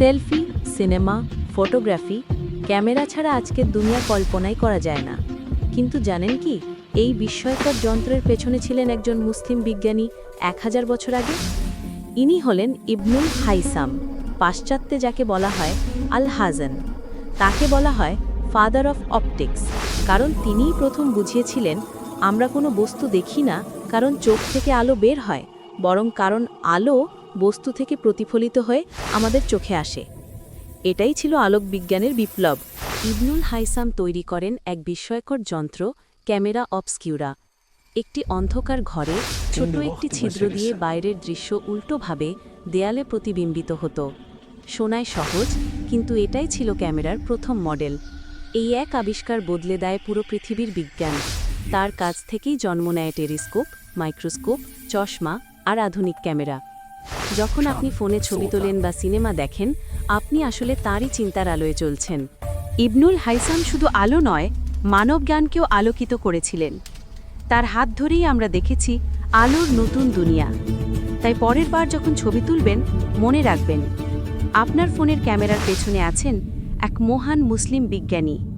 Selfie, cinema, photography, camera ছাড়া আজকের দুনিয়া কল্পনাই করা যায় না। কিন্তু জানেন কি, এই বিস্ময়কর যন্ত্রের পেছনে ছিলেন একজন মুসলিম বিজ্ঞানী এক হাজার বছর আগে? ইনি হলেন ইবনুল হাইসাম, পাশ্চাত্যে যাকে বলা হয় আল হাজান তাকে বলা হয় ফাদার অফ অপটিক্স কারণ তিনিই প্রথম বুঝিয়েছিলেন, আমরা কোনো বস্তু দেখি না, কারণ চোখ থেকে আলো বের হয়। বরং কারণ আলো বস্তু থেকে প্রতিফলিত হয়ে আমাদের চোখে আসে। এটাই ছিল আলোক বিজ্ঞানের বিপ্লব। ইবনুল হাইসাম তৈরি করেন এক বিস্ময়কর যন্ত্র ক্যামেরা অবস্কিউরা। একটি অন্ধকার ঘরে ছোট একটি ছিদ্র দিয়ে বাইরের দৃশ্য উল্টোভাবে দেয়ালে প্রতিবিম্বিত হতো। শোনায় সহজ কিন্তু এটাই ছিল ক্যামেরার প্রথম মডেল। এই এক আবিষ্কার বদলে দেয় পুরো পৃথিবীর বিজ্ঞান। তার কাছ থেকেই জন্ম নেয় টেলিস্কোপ মাইক্রোস্কোপ চশমা আর আধুনিক ক্যামেরা। যখন আপনি ফোনে ছবি তোলেন বা সিনেমা দেখেন আপনি আসলে তারই চিন্তার আলোয় চলছেন। ইবনুল হাইসাম শুধু আলো নয় মানব জ্ঞানকেও আলোকিত করেছিলেন। তার হাত ধরেই আমরা দেখেছি আলোর নতুন দুনিয়া। তাই পরের বার যখন ছবি তুলবেন মনে রাখবেন আপনার ফোনের ক্যামেরার পেছনে আছেন এক মহান মুসলিম বিজ্ঞানী।